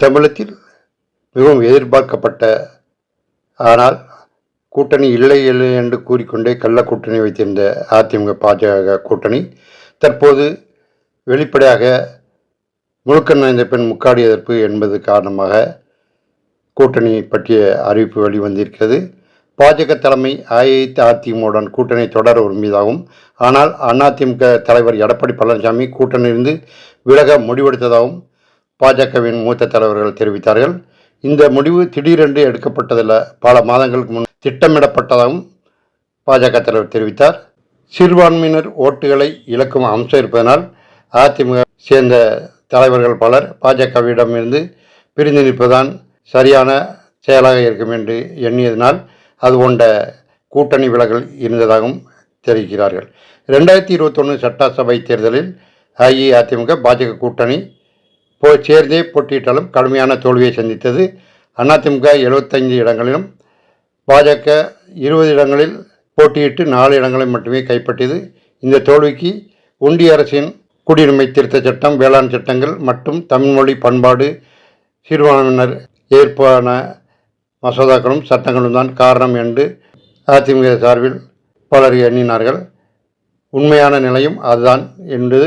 தமிழத்தில் மிகவும் எதிர்பார்க்கப்பட்ட ஆனால் கூட்டணி இல்லை இல்லை என்று கூறிக்கொண்டே கள்ள கூட்டணி வைத்திருந்த அதிமுக பாஜக கூட்டணி தற்போது வெளிப்படையாக முழுக்க இந்த பெண் முக்காடி எதிர்ப்பு என்பது காரணமாக கூட்டணி பற்றிய அறிவிப்பு வெளிவந்திருக்கிறது. பாஜக தலைமை அஇஅதிமுகவுடன் கூட்டணி தொடர விரும்பியதாகவும் ஆனால் அதிமுக தலைவர் எடப்பாடி பழனிசாமி கூட்டணியிலிருந்து விலக முடிவெடுத்ததாகவும் பாஜகவின் மூத்த தலைவர்கள் தெரிவித்தார்கள். இந்த முடிவு திடீரென்று எடுக்கப்பட்டதில்லை. பல மாதங்களுக்கு முன் திட்டமிடப்பட்டதாகவும் பாஜக தலைவர் தெரிவித்தார். சிறுபான்மையினர் ஓட்டுகளை இழக்கும் அம்சம் இருப்பதனால் அதிமுக சேர்ந்த தலைவர்கள் பலர் பாஜகவிடமிருந்து பிரிந்து நிற்பதுதான் சரியான செயலாக இருக்கும் என்று எண்ணியதனால் அது கொண்ட கூட்டணி விலகல் இருந்ததாகவும் தெரிவிக்கிறார்கள். ரெண்டாயிரத்தி இருபத்தொன்று சட்டசபை தேர்தலில் அஇஅதிமுக பாஜக கூட்டணி போ சேர்ந்தே போட்டியிட்டாலும் கடுமையான தோல்வியை சந்தித்தது. அதிமுக எழுபத்தைந்து இடங்களிலும் பாஜக இருபது இடங்களில் போட்டியிட்டு நாலு இடங்களை மட்டுமே கைப்பற்றியது. இந்த தோல்விக்கு ஒன்றிய அரசின் குடியுரிமை திருத்த சட்டம் வேளாண் சட்டங்கள் மற்றும் தமிழ்மொழி பண்பாடு சிறுபான்மையினர் ஏற்பான மசோதாக்களும் சட்டங்களும் தான் காரணம் என்று அதிமுக சார்பில் பலர் எண்ணினார்கள். உண்மையான நிலையும் அதுதான் என்று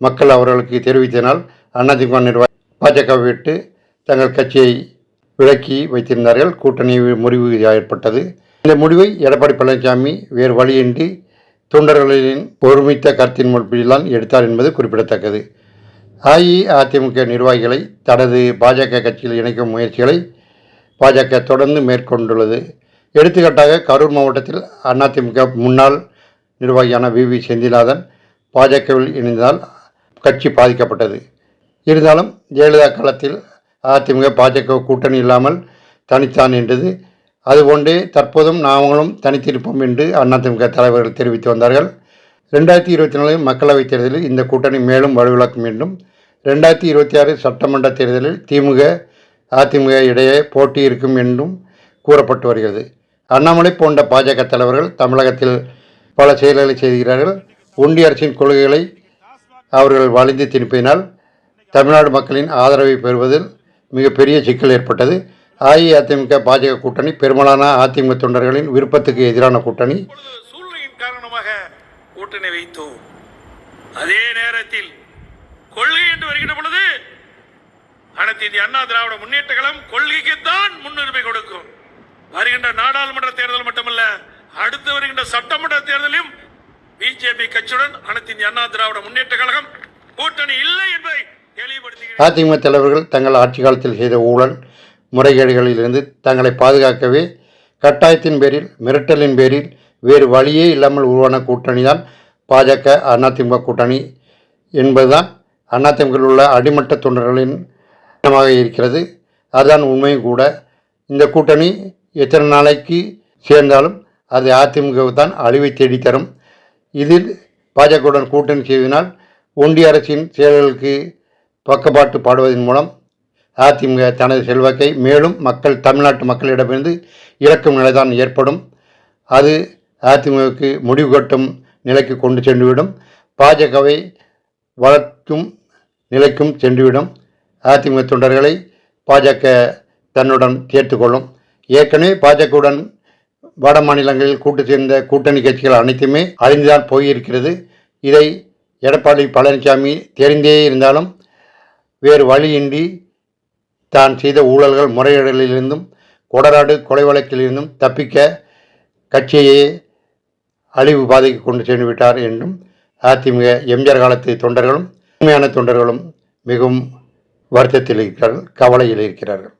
மக்கள் அவர்களுக்கு தெரிவித்தனால் அதிமுக நிர்வாகி பாஜக விட்டு தங்கள் கட்சியை விலக்கி வைத்திருந்தார்கள். கூட்டணி முடிவு ஏற்பட்டது. இந்த முடிவை எடப்பாடி பழனிசாமி வேறு வழியின்றி தொண்டர்களின் ஒருமித்த கருத்தின் முன்பில்தான் எடுத்தார் என்பது குறிப்பிடத்தக்கது. அஇஅதிமுக நிர்வாகிகளை தனது பாஜக கட்சியில் இணைக்கும் முயற்சிகளை பாஜக தொடர்ந்து மேற்கொண்டுள்ளது. எடுத்துக்காட்டாக கரூர் மாவட்டத்தில் அதிமுக முன்னாள் நிர்வாகியான வி வி செந்திநாதன் பாஜகவில் இணைந்ததால் கட்சி பாதிக்கப்பட்டது. இருந்தாலும் ஜெயலலிதா காலத்தில் அதிமுக பாஜக கூட்டணி இல்லாமல் தனித்தான் என்றது அதுபோன்று தற்போதும் நாங்களும் தனித்திருப்போம் என்று அதிமுக தலைவர்கள் தெரிவித்து வந்தார்கள். ரெண்டாயிரத்தி இருபத்தி நாலு மக்களவைத் தேர்தலில் இந்த கூட்டணி மேலும் வலுவிழக்கும் என்றும் ரெண்டாயிரத்தி இருபத்தி ஆறு சட்டமன்ற தேர்தலில் திமுக அதிமுக இடையே போட்டி இருக்கும் என்றும் கூறப்பட்டு வருகிறது. அண்ணாமலை போன்ற பாஜக தலைவர்கள் தமிழகத்தில் பல செயல்களை செய்கிறார்கள் ஒன்றிய அரசின் கொள்கைகளை அவர்கள் வலிந்து திருப்பினால் தமிழ்நாடு மக்களின் ஆதரவை பெறுவதில் மிகப்பெரிய சிக்கல் ஏற்பட்டது. அஇஅதிமுக பாஜக கூட்டணி பெரும்பாலான அதிமுக தொண்டர்களின் விருப்பத்துக்கு எதிரான கூட்டணி. சூழ்நிலையின் காரணமாக கூட்டணி வைத்தோம். அதே நேரத்தில் கொள்கை என்று வருகின்ற பொழுது அனைத்து இந்திய அண்ணா திராவிட முன்னேற்ற கழகம் கொள்கைக்குத்தான் முன்னுரிமை கொடுக்கும். வருகின்ற நாடாளுமன்ற தேர்தல் மட்டுமல்ல அடுத்து வருகின்ற சட்டமன்ற தேர்தலிலும் பிஜேபி கட்சியுடன் அனைத்து இந்திய அண்ணா திராவிட முன்னேற்ற கழகம் கூட்டணி இல்லை என்பதை அதிமுக தலைவர்கள் தங்கள் ஆட்சி காலத்தில் செய்த ஊழல் முறைகேடுகளிலிருந்து தங்களை பாதுகாக்கவே கட்டாயத்தின் பேரில் மிரட்டலின் பேரில் வேறு வழியே இல்லாமல் உருவான கூட்டணி தான் பாஜக அதிமுக கூட்டணி என்பதுதான் அதிமுகவில் உள்ள அடிமட்ட தொண்டர்களின் எண்ணமாக இருக்கிறது. அதுதான் உண்மையும் கூட. இந்த கூட்டணி எத்தனை நாளைக்கு சேர்ந்தாலும் அது அதிமுக தான் அழிவை தேடித்தரும். இதில் பாஜகவுடன் கூட்டணி செய்வதனால் ஒன்றிய அரசின் செயல்களுக்கு பக்கப்பாட்டு பாடுவதன் மூலம் அதிமுக தனது செல்வாக்கை மேலும் மக்கள் தமிழ்நாட்டு மக்களிடமிருந்து இழக்கும் நிலைதான் ஏற்படும். அது அதிமுகவுக்கு முடிவு கட்டும் நிலைக்கு கொண்டு சென்றுவிடும். பாஜகவை வளர்க்கும் நிலைக்கும் சென்றுவிடும். அதிமுக தொண்டர்களை பாஜக தன்னுடன் சேர்த்துக்கொள்ளும். ஏற்கனவே பாஜகவுடன் வட மாநிலங்களில் கூட்டு சேர்ந்த கூட்டணி கட்சிகள் அனைத்துமே அழிந்துதான் போயிருக்கிறது. இதை எடப்பாடி பழனிசாமி தெரிந்தே இருந்தாலும் வேறு வழியின்றி தான் செய்த ஊழல்கள் முறையீடுகளிலிருந்தும் கொடராடு கொலை வழக்கிலிருந்தும் தப்பிக்க கட்சியையே அழிவு பாதைக்கு கொண்டு சென்று விட்டார் என்றும் அதிமுக எம்ஜிஆர் காலத்து தொண்டர்களும் உண்மையான தொண்டர்களும் மிகவும் வருத்தத்தில் இருக்கிறார்கள் கவலையில் இருக்கிறார்கள்.